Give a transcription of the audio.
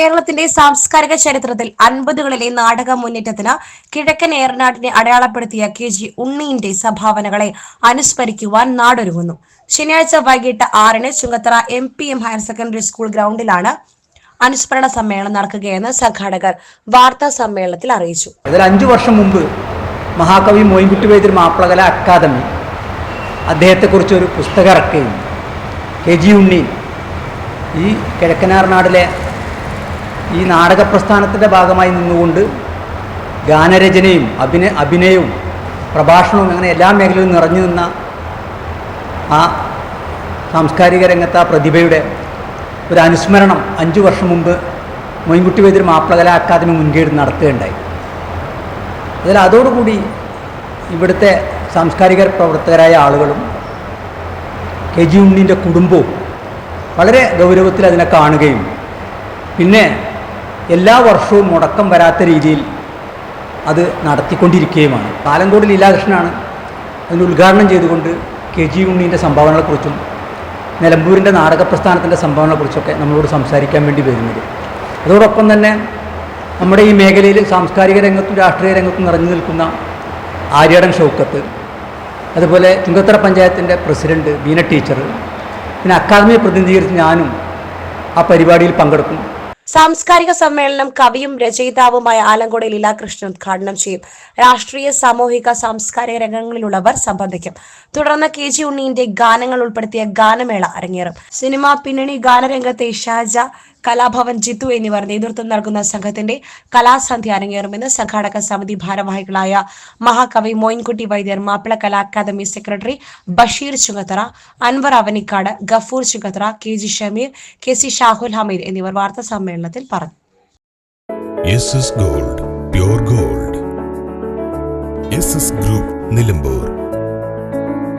കേരളത്തിന്റെ സാംസ്കാരിക ചരിത്രത്തിൽ അൻപതുകളിലെ നാടക മുന്നേറ്റത്തിന് കിഴക്കൻ ഏറനാടിനെ അടയാളപ്പെടുത്തിയ കെ ജി ഉണ്ണീന്റെ സംഭാവനകളെ അനുസ്മരിക്കുവാൻ നാടൊരുങ്ങുന്നു. ശനിയാഴ്ച വൈകിട്ട് ആറിന് Chungathara M P M higher secondary school ഗ്രൗണ്ടിലാണ് അനുസ്മരണ സമ്മേളനം നടക്കുകയെന്ന് സംഘാടകർ വാർത്താ സമ്മേളനത്തിൽ അറിയിച്ചു. അഞ്ചു വർഷം മുമ്പ് മഹാകവി മോയിൻകുട്ടി വൈദ്യർ മാപ്പിളകല അക്കാദമി അദ്ദേഹത്തെക്കുറിച്ച് ഒരു പുസ്തകം ഇറക്കുകയും കെ ജി ഉണ്ണി ഈ കിഴക്കനാർനാടിലെ ഈ നാടക പ്രസ്ഥാനത്തിന്റെ ഭാഗമായി നിന്നുകൊണ്ട് ഗാനരചനയും അഭിനയ അഭിനയവും പ്രഭാഷണവും അങ്ങനെ എല്ലാ മേഖലയിലും നിറഞ്ഞു നിന്ന ആ സാംസ്കാരിക രംഗത്ത് ആ പ്രതിഭയുടെ ഒരു അനുസ്മരണം അഞ്ച് വർഷം മുമ്പ് മൊയ്ൻകുട്ടി വൈദ്യർ മാപ്പിളകല അക്കാദമി മുൻകേട് നടത്തുകയുണ്ടായി. അതിൽ അതോടുകൂടി ഇവിടുത്തെ സാംസ്കാരിക പ്രവർത്തകരായ ആളുകളും കെ ജി ഉണ്ണിന്റെ കുടുംബവും വളരെ ഗൗരവത്തിൽ അതിനെ കാണുകയും പിന്നെ എല്ലാ വർഷവും മുടക്കം വരാത്ത രീതിയിൽ അത് നടത്തിക്കൊണ്ടിരിക്കുകയുമാണ്. പാലങ്കോട് ലീലാകൃഷ്ണനാണ് അതിന് ഉദ്ഘാടനം ചെയ്തുകൊണ്ട് കെ ജി ഉണ്ണീന്റെ സംഭാവനകളെക്കുറിച്ചും നിലമ്പൂരിന്റെ നാടക പ്രസ്ഥാനത്തിന്റെ സംഭാവനകളെക്കുറിച്ചൊക്കെ നമ്മളോട് സംസാരിക്കാൻ വേണ്ടി വരുന്നത്. അതോടൊപ്പം തന്നെ നമ്മുടെ ഈ മേഖലയിൽ സാംസ്കാരിക രംഗത്തും രാഷ്ട്രീയ രംഗത്തും നിറഞ്ഞു നിൽക്കുന്ന ആര്യടൻ ഷൗക്കത്ത് അതുപോലെ ചുങ്കത്തറ പഞ്ചായത്തിന്റെ പ്രസിഡന്റ് ബീന ടീച്ചർ പിന്നെ അക്കാദമിയെ പ്രതിനിധീകരിച്ച് ഞാനും ആ പരിപാടിയിൽ പങ്കെടുക്കും. സാംസ്കാരിക സമ്മേളനം കവിയും രചയിതാവുമായ ആലങ്കോട് ലീലാകൃഷ്ണൻ ഉദ്ഘാടനം ചെയ്യും. രാഷ്ട്രീയ സാമൂഹിക സാംസ്കാരിക രംഗങ്ങളിലുള്ളവർ സംബന്ധിക്കും. തുടർന്ന് കെ ജി ഉണ്ണീന്റെ ഗാനങ്ങൾ ഉൾപ്പെടുത്തിയ ഗാനമേള അരങ്ങേറും. സിനിമ പിന്നണി ഗാനരംഗത്തെ ഷാജ കലാഭവൻ ജിത്തു എന്നിവർ നേതൃത്വം നൽകുന്ന സംഘത്തിന്റെ കലാസന്ധ്യ അരങ്ങേറുമെന്ന് സംഘാടക സമിതി ഭാരവാഹികളായ മഹാകവി Moyinkutty Vaidyar Mappila Kala Academy secretary Basheer Chungathara Anwar Avanikkad Gafoor Chungathara K G Shameer K C Shahul Hameed എന്നിവർ വാർത്താ സമ്മേളനത്തിൽ പറഞ്ഞു. Gold gold group Nilambur